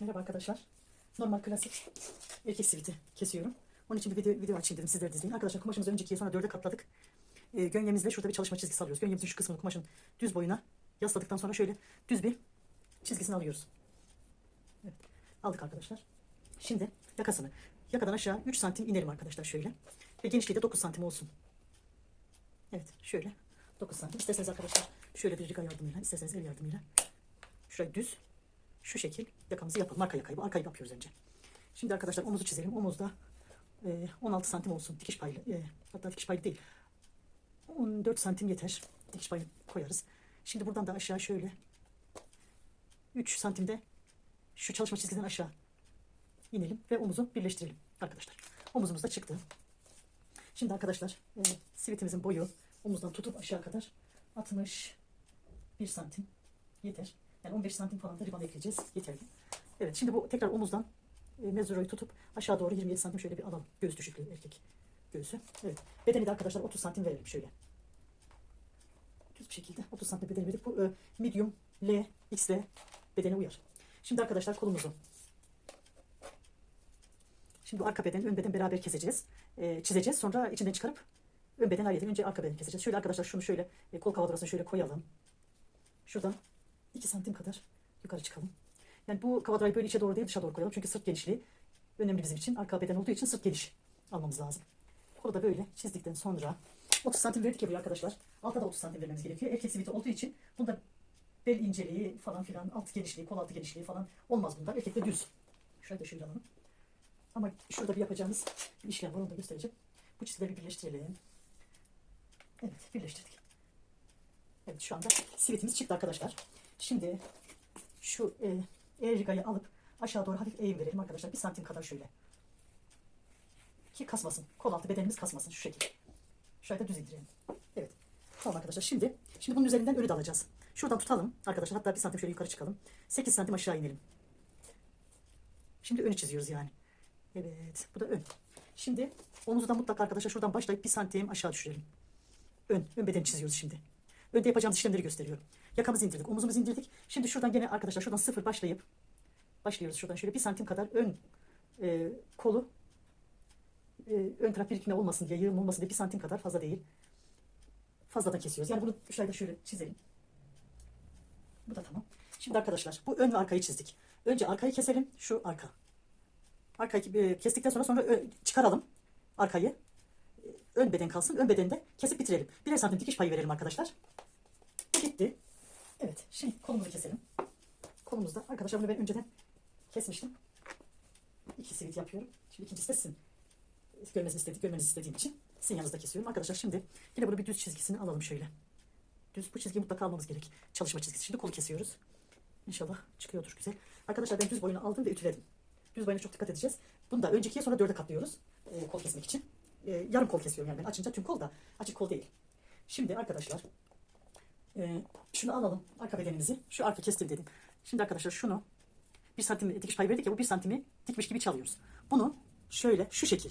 Merhaba arkadaşlar. Normal klasik erkek siviti kesiyorum. Onun için bir video, video açayım dedim sizler de izleyin. Arkadaşlar kumaşımızı öncekiye sonra dörde katladık. Ee, gönyemizle şurada bir çalışma çizgisi alıyoruz. Gönyemizin şu kısmını kumaşın düz boyuna yasladıktan sonra şöyle düz bir çizgisini alıyoruz. Evet. Aldık arkadaşlar. Şimdi yakasını yakadan aşağı 3 santim inelim arkadaşlar şöyle. Ve genişliği de 9 santim olsun. Evet şöyle 9 santim. İsterseniz arkadaşlar şöyle bir riga yardımıyla, isterseniz el yardımıyla şurayı düz şu şekil yakamızı yapalım. Arka yakayı, bu arkayı yapıyoruz önce. Şimdi arkadaşlar omuzu çizelim. Omuzda e, 16 santim olsun. Dikiş paylı. E, hatta dikiş paylı değil. 14 santim yeter. Dikiş payı koyarız. Şimdi buradan da aşağı şöyle 3 santimde şu çalışma çizgiden aşağı inelim ve omuzu birleştirelim arkadaşlar. Omuzumuz da çıktı. Şimdi arkadaşlar e, sivitimizin boyu omuzdan tutup aşağı kadar 61 santim yeter. Yani 15 santim falan da riban ekleyeceğiz. Yeterli. Evet şimdi bu tekrar omuzdan e, mezuroyu tutup aşağı doğru 27 santim şöyle bir alalım. Göğüs düşüklüğü erkek göğsü. Evet. Bedeni de arkadaşlar 30 santim verelim şöyle. Düz bir şekilde 30 santim bedeni verip bu e, medium L, XL bedene uyar. Şimdi arkadaşlar kolumuzu Şimdi arka beden, ön beden beraber keseceğiz. E, çizeceğiz. Sonra içinden çıkarıp ön beden ayrı Önce arka beden keseceğiz. Şöyle arkadaşlar şunu şöyle e, kol kavadırasını şöyle koyalım. Şuradan 2 santim kadar yukarı çıkalım. Yani bu kavadrayı böyle içe doğru değil dışa doğru koyalım. Çünkü sırt genişliği önemli bizim için. Arka beden olduğu için sırt geniş almamız lazım. Kolu da böyle çizdikten sonra 30 santim verdik ya buraya arkadaşlar. Alta da 30 santim vermemiz gerekiyor. Erkek siviti olduğu için bunda bel inceliği falan filan, alt genişliği, kol altı genişliği falan olmaz bunda. Erkekte düz. Şurayı da şöyle alalım. Ama şurada bir yapacağımız bir işlem var onu da göstereceğim. Bu çizgileri birleştirelim. Evet birleştirdik. Evet şu anda sivitimiz çıktı arkadaşlar. Şimdi şu e, eğrigayı alıp aşağı doğru hafif eğim verelim arkadaşlar. Bir santim kadar şöyle. Ki kasmasın. Kol altı bedenimiz kasmasın şu şekilde. Şöyle de düz indirelim. Evet. Tamam arkadaşlar. Şimdi şimdi bunun üzerinden önü de alacağız. Şuradan tutalım arkadaşlar. Hatta bir santim şöyle yukarı çıkalım. 8 santim aşağı inelim. Şimdi önü çiziyoruz yani. Evet. Bu da ön. Şimdi omuzu da mutlaka arkadaşlar şuradan başlayıp bir santim aşağı düşürelim. Ön. Ön bedeni çiziyoruz şimdi. Önde yapacağımız işlemleri gösteriyorum. Yakamızı indirdik, omuzumuzu indirdik. Şimdi şuradan gene arkadaşlar şuradan sıfır başlayıp başlıyoruz şuradan şöyle bir santim kadar ön e, kolu e, ön taraf birikme olmasın diye yığım olmasın diye bir santim kadar fazla değil. Fazladan kesiyoruz. Yani bunu da şöyle çizelim. Bu da tamam. Şimdi arkadaşlar bu ön ve arkayı çizdik. Önce arkayı keselim. Şu arka. Arkayı e, kestikten sonra sonra ö- çıkaralım arkayı. E, Ön beden kalsın. Ön bedeni de kesip bitirelim. Birer santim dikiş payı verelim arkadaşlar. Evet. Şimdi kolumuzu keselim. Kolumuzda. Arkadaşlar bunu ben önceden kesmiştim. İki sivit yapıyorum. Şimdi ikincisi de sizin görmenizi istedik, görmenizi istediğim için sizin yanınızda kesiyorum. Arkadaşlar şimdi yine bunu bir düz çizgisini alalım şöyle. Düz bu çizgiyi mutlaka almamız gerek. Çalışma çizgisi. Şimdi kolu kesiyoruz. İnşallah çıkıyordur güzel. Arkadaşlar ben düz boyunu aldım ve ütüledim. Düz boyuna çok dikkat edeceğiz. Bunu da öncekiye sonra dörde katlıyoruz. e, kol kesmek için. E, yarım kol kesiyorum yani ben. Açınca tüm kol da açık kol değil. Şimdi arkadaşlar e, şunu alalım. Arka bedenimizi. Şu arka kestim dedim. Şimdi arkadaşlar şunu bir santim dikiş payı verdik ya bu bir santimi dikmiş gibi çalıyoruz. Bunu şöyle şu şekil.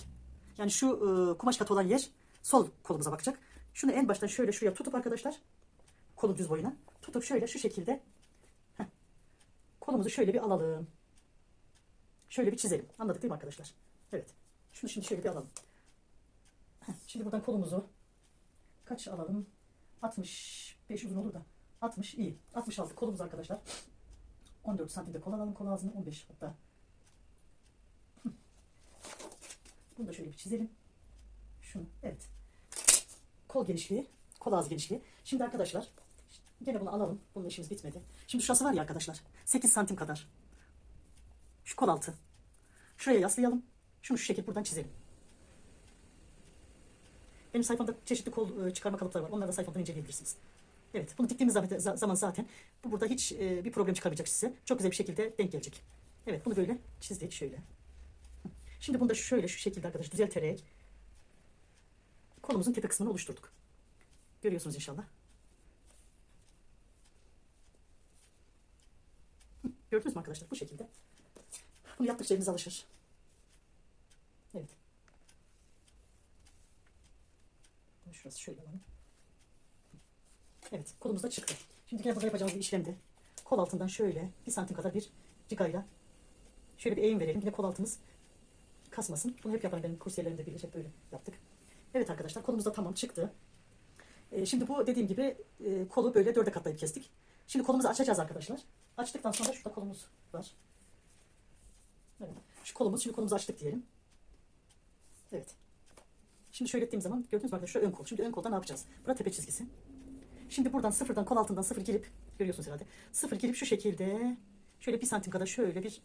Yani şu e, kumaş katı olan yer sol kolumuza bakacak. Şunu en baştan şöyle şuraya tutup arkadaşlar kolu düz boyuna tutup şöyle şu şekilde heh, kolumuzu şöyle bir alalım. Şöyle bir çizelim. Anladık değil mi arkadaşlar? Evet. Şunu şimdi şöyle bir alalım. Heh, Şimdi buradan kolumuzu kaç alalım? 65 uzun olur da. 60 iyi. 66 kolumuz arkadaşlar. 14 santimde kol alalım. Kol ağzını 15 hatta. Bunu da şöyle bir çizelim. Şunu. Evet. Kol genişliği. Kol ağzı genişliği. Şimdi arkadaşlar gene bunu alalım. Bunun işimiz bitmedi. Şimdi şurası var ya arkadaşlar. 8 santim kadar. Şu kol altı. Şuraya yaslayalım. Şunu şu şekil buradan çizelim. Benim sayfamda çeşitli kol e, çıkarma kalıpları var. Onları da sayfamdan inceleyebilirsiniz. Evet, bunu diktiğimiz zaman, za- zaman zaten bu burada hiç e, bir problem çıkarmayacak size. Çok güzel bir şekilde denk gelecek. Evet, bunu böyle çizdik şöyle. Şimdi bunu da şöyle şu şekilde arkadaşlar düzelterek kolumuzun tepe kısmını oluşturduk. Görüyorsunuz inşallah. Gördünüz mü arkadaşlar? Bu şekilde. Bunu yaptıkça eliniz alışır. Evet. Şurası şöyle alalım. Evet kolumuz da çıktı. Şimdi yine burada yapacağımız bir işlemde kol altından şöyle bir santim kadar bir rigayla Şöyle bir eğim verelim. Yine kol altımız kasmasın. Bunu hep yapan benim kursiyerlerimde bilir. Hep böyle yaptık. Evet arkadaşlar kolumuz da tamam çıktı. Ee, şimdi bu dediğim gibi e, kolu böyle dörde katlayıp kestik. Şimdi kolumuzu açacağız arkadaşlar. Açtıktan sonra şurada kolumuz var. Evet. Şu kolumuz, şimdi kolumuzu açtık diyelim. Evet. Şimdi şöyle ettiğim zaman gördünüz mü arkadaşlar şu ön kol. Şimdi ön kolda ne yapacağız? Burada tepe çizgisi. Şimdi buradan sıfırdan kol altından sıfır girip görüyorsunuz herhalde. Sıfır girip şu şekilde şöyle bir santim kadar şöyle bir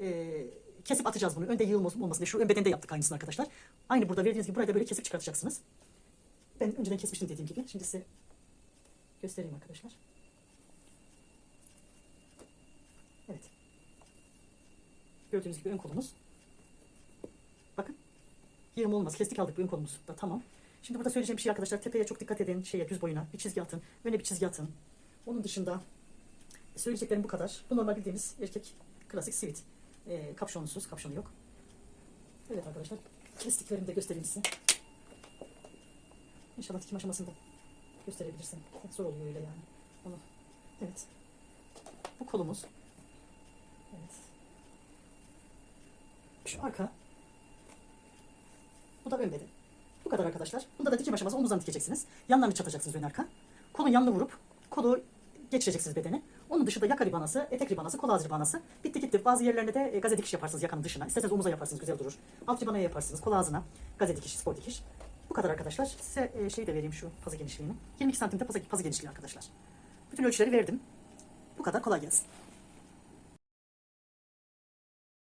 e, kesip atacağız bunu. Önde yığılma olmasın diye. Şu ön bedende yaptık aynısını arkadaşlar. Aynı burada verdiğiniz gibi burayı da böyle kesip çıkartacaksınız. Ben önceden kesmiştim dediğim gibi. Şimdi size göstereyim arkadaşlar. Evet. Gördüğünüz gibi ön kolumuz. Bakın. Yığım olmaz. Kestik aldık bu ön kolumuz da tamam. Şimdi burada söyleyeceğim şey arkadaşlar. Tepeye çok dikkat edin. Şeye düz boyuna. Bir çizgi atın. Öne bir çizgi atın. Onun dışında söyleyeceklerim bu kadar. Bu normal bildiğimiz erkek klasik sivit. Ee, kapşonsuz. Kapşonu yok. Evet arkadaşlar. Kestiklerimi de göstereyim size. İnşallah dikim aşamasında gösterebilirsin. Zor oluyor öyle yani. Onu. Evet. Bu kolumuz. Evet. Şu arka. Bu da ön beden. Bu kadar arkadaşlar. Bunda da dikim aşaması omuzdan dikeceksiniz. Yanlarını çatacaksınız ön arka. Kolun yanını vurup kolu geçireceksiniz bedeni. Onun dışında yaka ribanası, etek ribanası, kol ribanası. Bitti gitti. Bazı yerlerinde de e, gaze dikiş yaparsınız yakanın dışına. İsterseniz omuza yaparsınız güzel durur. Alt ribanaya yaparsınız kol ağzına. Gaze dikiş, spor dikiş. Bu kadar arkadaşlar. Size e, şeyi de vereyim şu pazı genişliğini. 22 santimde pazı, pazı genişliği arkadaşlar. Bütün ölçüleri verdim. Bu kadar kolay gelsin.